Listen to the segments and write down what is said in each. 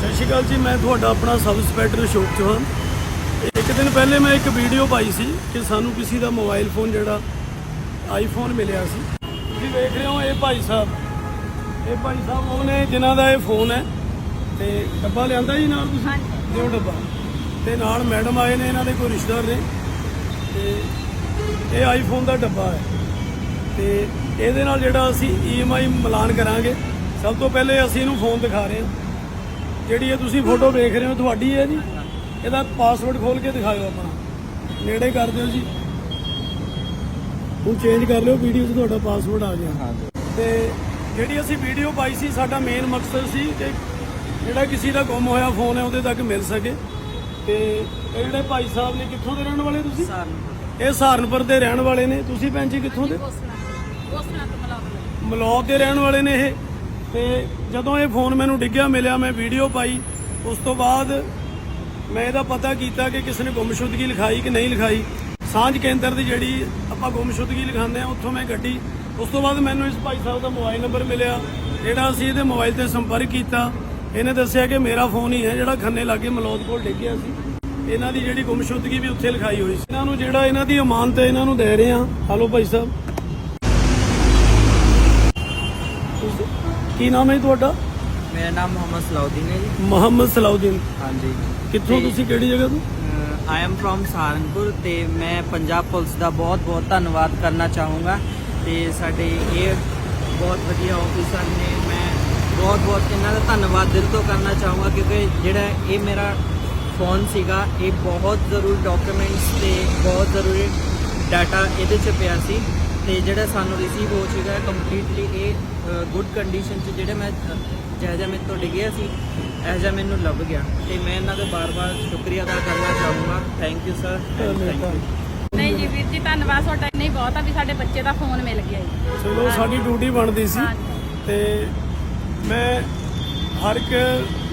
ਸਤਿ ਸ਼੍ਰੀ ਅਕਾਲ ਜੀ ਮੈਂ ਤੁਹਾਡਾ ਆਪਣਾ ਸਬ ਇੰਸਪੈਕਟਰ ਅਸ਼ੋਕ ਚੌਹਾਨ। ਇੱਕ ਦਿਨ ਪਹਿਲੇ ਮੈਂ ਇੱਕ ਵੀਡੀਓ ਪਾਈ ਸੀ ਕਿ ਸਾਨੂੰ ਕਿਸੇ ਦਾ ਮੋਬਾਈਲ ਫੋਨ ਜਿਹੜਾ ਆਈਫੋਨ ਮਿਲਿਆ ਸੀ। ਤੁਸੀਂ ਵੇਖ ਰਹੇ ਹੋ ਇਹ ਭਾਈ ਸਾਹਿਬ। ਇਹ ਭਾਈ ਸਾਹਿਬ ਉਹ ਨੇ ਜਿਨ੍ਹਾਂ ਦਾ ਇਹ ਫੋਨ ਹੈ ਤੇ ਡੱਬਾ ਲਿਆਂਦਾ ਜੀ ਨਾਲ ਤੁਸੀਂ? ਦਿਓ ਡੱਬਾ। ਤੇ ਨਾਲ ਮੈਡਮ ਆਏ ਨੇ ਇਹਨਾਂ ਦੇ ਕੋਈ ਰਿਸ਼ਤੇਦਾਰ ਨੇ। ਤੇ ਇਹ ਆਈਫੋਨ ਦਾ ਡੱਬਾ ਹੈ। ਤੇ ਇਹਦੇ ਨਾਲ ਜਿਹੜਾ ਅਸੀਂ EMI ਮਿਲਾਨ ਕਰਾਂਗੇ। ਸਭ ਤੋਂ ਪਹਿਲੇ ਅਸੀਂ ਇਹਨੂੰ ਫੋਨ ਦਿਖਾ ਰਹੇ ਹਾਂ। ਜਿਹੜੀ ਇਹ ਤੁਸੀਂ ਫੋਟੋ ਵੇਖ ਰਹੇ ਹੋ ਤੁਹਾਡੀ ਹੈ ਜੀ ਇਹਦਾ ਪਾਸਵਰਡ ਖੋਲ ਕੇ ਦਿਖਾਓ ਆਪਣਾ। ਨੇੜੇ ਕਰ ਦਿਓ ਜੀ। ਹੁਣ ਚੇਂਜ ਕਰ ਲਿਓ ਵੀਡੀਓ 'ਚ ਤੁਹਾਡਾ ਪਾਸਵਰਡ ਆ ਗਿਆ। ਤੇ ਜਿਹੜੀ ਅਸੀਂ ਵੀਡੀਓ ਪਾਈ ਸੀ ਸਾਡਾ ਮੇਨ ਮਕਸਦ ਸੀ ਕਿ ਜਿਹੜਾ ਕਿਸੇ ਦਾ ਗੁੰਮ ਹੋਇਆ ਫੋਨ ਹੈ ਉਹਦੇ ਤੱਕ ਮਿਲ ਸਕੇ। ਤੇ ਇਹ ਜਿਹੜੇ ਭਾਈ ਸਾਹਿਬ ਨੇ ਕਿੱਥੋਂ ਦੇ ਰਹਿਣ ਵਾਲੇ ਤੁਸੀਂ? ਇਹ ਸਹਾਰਨਪੁਰ ਦੇ ਰਹਿਣ ਵਾਲੇ ਨੇ। ਤੁਸੀਂ ਭੈਣ ਜੀ ਕਿੱਥੋਂ ਦੇ? ਮਲੌਦ ਦੇ ਰਹਿਣ ਵਾਲੇ ਨੇ ਇਹ। ਤੇ ਜਦੋਂ ਇਹ ਫੋਨ ਮੈਨੂੰ ਡਿੱਗਿਆ, ਮਿਲਿਆ, ਮੈਂ ਵੀਡੀਓ ਪਾਈ, ਉਸ ਤੋਂ ਬਾਅਦ ਮੈਂ ਇਹਦਾ ਪਤਾ ਕੀਤਾ ਕਿ ਕਿਸ ਨੇ ਗੁੰਮਸ਼ੁਦਗੀ ਲਿਖਾਈ ਕਿ ਨਹੀਂ ਲਿਖਾਈ। ਸਾਂਝ ਕੇਂਦਰ ਦੀ ਜਿਹੜੀ ਆਪਾਂ ਗੁੰਮਸ਼ੁਦਗੀ ਲਿਖਾਉਂਦੇ ਆ ਉੱਥੋਂ ਮੈਂ ਗੱਡੀ, ਉਸ ਤੋਂ ਬਾਅਦ ਮੈਨੂੰ ਇਸ ਭਾਈ ਸਾਹਿਬ ਦਾ ਮੋਬਾਈਲ ਨੰਬਰ ਮਿਲਿਆ, ਜਿਹੜਾ ਅਸੀਂ ਇਹਦੇ ਮੋਬਾਈਲ ਤੇ ਸੰਪਰਕ ਕੀਤਾ। ਇਹਨੇ ਦੱਸਿਆ ਕਿ ਮੇਰਾ ਫੋਨ ਹੀ ਹੈ, ਜਿਹੜਾ ਖੰਨੇ ਲਾਗੇ ਮਲੌਦ ਕੋਲ ਡਿੱਗਿਆ ਸੀ। ਇਹਨਾਂ ਦੀ ਜਿਹੜੀ ਗੁੰਮਸ਼ੁਦਗੀ ਵੀ ਉੱਥੇ ਲਿਖਾਈ ਹੋਈ ਸੀ। ਇਹਨਾਂ ਨੂੰ ਜਿਹੜਾ ਇਹਨਾਂ ਦੀ ਅਮਾਨਤ ਹੈ, ਇਹਨਾਂ ਨੂੰ ਦੇ ਰਹੇ ਆ ਹਲੋ ਭਾਈ ਸਾਹਿਬ। ਕੀ ਨਾਮ ਹੈ ਜੀ ਤੁਹਾਡਾ? ਮੇਰਾ ਨਾਮ ਮੁਹੰਮਦ ਸਲਾਉਦੀਨ ਹੈ ਜੀ। ਮੁਹੰਮਦ ਸਲਾਉਦੀਨ। ਹਾਂਜੀ। ਕਿੱਥੋਂ ਤੁਸੀਂ ਕਿਹੜੀ ਜਗ੍ਹਾ ਤੋਂ? ਆਈ ਐਮ ਫਰੋਮ ਸਹਾਰਨਪੁਰ ਤੇ ਮੈਂ ਪੰਜਾਬ ਪੁਲਿਸ ਦਾ ਬਹੁਤ-ਬਹੁਤ ਧੰਨਵਾਦ ਕਰਨਾ ਚਾਹੂੰਗਾ। ਤੇ ਸਾਡੇ ਇਹ ਬਹੁਤ ਵਧੀਆ ਆਫੀਸਰ ਨੇ ਮੈਂ ਬਹੁਤ-ਬਹੁਤ ਇਹਨਾਂ ਦਾ ਧੰਨਵਾਦ ਦਿਲ ਤੋਂ ਕਰਨਾ ਚਾਹੂੰਗਾ ਕਿਉਂਕਿ ਜਿਹੜਾ ਇਹ ਮੇਰਾ ਫੋਨ ਸੀਗਾ ਇਹ ਬਹੁਤ ਜ਼ਰੂਰੀ ਡਾਕੂਮੈਂਟਸ ਤੇ ਬਹੁਤ ਜ਼ਰੂਰੀ ਡਾਟਾ ਇਹਦੇ 'ਚ ਪਿਆ ਸੀ। ਤੇ ਜਿਹੜਾ ਸਾਨੂੰ ਰਿਸੀਵ ਹੋ ਚੁੱਕਾ ਹੈ ਕੰਪਲੀਟਲੀ ਇਹ ਗੁੱਡ ਕੰਡੀਸ਼ਨ 'ਚ ਜਿਹੜੇ ਮੈਂ ਜਿਹਾ ਮੇਰੇ ਤੋਂ ਡਿੱਗਿਆ ਸੀ ਇਹੋ ਜਿਹਾ ਮੈਨੂੰ ਲੱਭ ਗਿਆ। ਤੇ ਮੈਂ ਇਹਨਾਂ ਦਾ ਬਾਰ-ਬਾਰ ਸ਼ੁਕਰੀਆ ਅਦਾ ਕਰਨਾ ਚਾਹੂੰਗਾ। Thank you sir thank you ਨਹੀਂ ਜੀ ਵੀਰ ਜੀ ਧੰਨਵਾਦ ਤੁਹਾਡਾ ਨਹੀਂ ਬਹੁਤ ਆ ਵੀ ਸਾਡੇ ਬੱਚੇ ਦਾ ਫੋਨ ਮਿਲ ਗਿਆ ਜੀ। ਚਲੋ ਸਾਡੀ ਡਿਊਟੀ ਬਣਦੀ ਸੀ। ਤੇ ਮੈਂ ਹਰ ਇੱਕ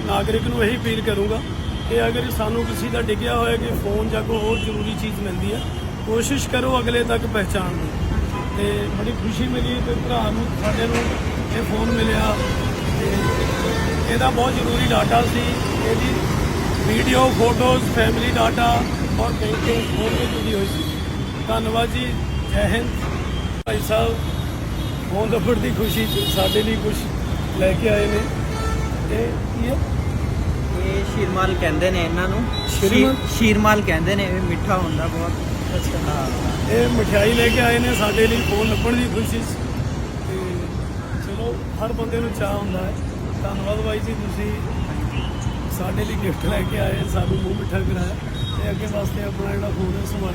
ਨਾਗਰਿਕ ਨੂੰ ਇਹੀ ਅਪੀਲ ਕਰੂੰਗਾ ਕਿ ਅਗਰ ਸਾਨੂੰ ਕਿਸੇ ਦਾ ਡਿੱਗਿਆ ਹੋਇਆ ਕਿ ਫੋਨ ਜਾਂ ਕੋਈ ਹੋਰ ਜ਼ਰੂਰੀ ਚੀਜ਼ ਮਿਲਦੀ ਹੈ ਕੋਸ਼ਿਸ਼ ਕਰੋ ਅਗਲੇ ਤੱਕ ਪਹੁੰਚਾਉਣ ਦੀ ਤੇ ਬੜੀ ਖੁਸ਼ੀ ਮਿਲੀ ਤੇ ਭਰਾ ਨੂੰ ਸਾਡੇ ਨੂੰ ਇਹ ਫੋਨ ਮਿਲਿਆ ਤੇ ਇਹਦਾ ਬਹੁਤ ਜ਼ਰੂਰੀ ਡਾਟਾ ਸੀ। ਇਹਦੀ ਵੀਡੀਓ ਫੋਟੋਜ਼ ਫੈਮਿਲੀ ਡਾਟਾ ਔਰ ਬੈਂਕਿੰਗ ਹੋਰ ਵੀ ਜੁੜੀ ਹੋਈ ਸੀ। ਧੰਨਵਾਦ ਜੀ। ਜੈ ਹਿੰਦ। ਭਾਈ ਸਾਹਿਬ ਫੋਨ ਦੱਬੜ ਦੀ ਖੁਸ਼ੀ 'ਚ ਸਾਡੇ ਲਈ ਕੁਝ ਲੈ ਕੇ ਆਏ ਨੇ। ਇਹ? ਕੀ ਹੈ ਇਹ ਸ਼ੀਰਮਾਲ ਕਹਿੰਦੇ ਨੇ ਇਹਨਾਂ ਨੂੰ। ਸ਼ੀਰਮਾਲ? ਕਹਿੰਦੇ ਨੇ ਇਹ ਮਿੱਠਾ ਹੁੰਦਾ ਬਹੁਤ। ਹਾਂ ਇਹ ਮਠਿਆਈ ਲੈ ਕੇ ਆਏ ਨੇ, ਸਾਡੇ ਲਈ ਫੋਨ ਲੱਭਣ ਦੀ ਖੁਸ਼ੀ 'ਚ ਤੇ ਚਲੋ, ਹਰ ਬੰਦੇ ਨੂੰ ਚਾਹ ਹੁੰਦਾ ਹੈ। ਧੰਨਵਾਦ ਬਾਈ ਜੀ, ਤੁਸੀਂ ਸਾਡੇ ਲਈ ਗਿਫਟ ਲੈ ਕੇ ਆਏ, ਸਾਨੂੰ ਮੂੰਹ ਮਿੱਠਾ ਕਰਾਇਆ। ਤੇ ਅੱਗੇ ਵਾਸਤੇ ਆਪਣਾ ਜਿਹੜਾ ਫੋਨ ਹੈ, ਸੰਭਾਲ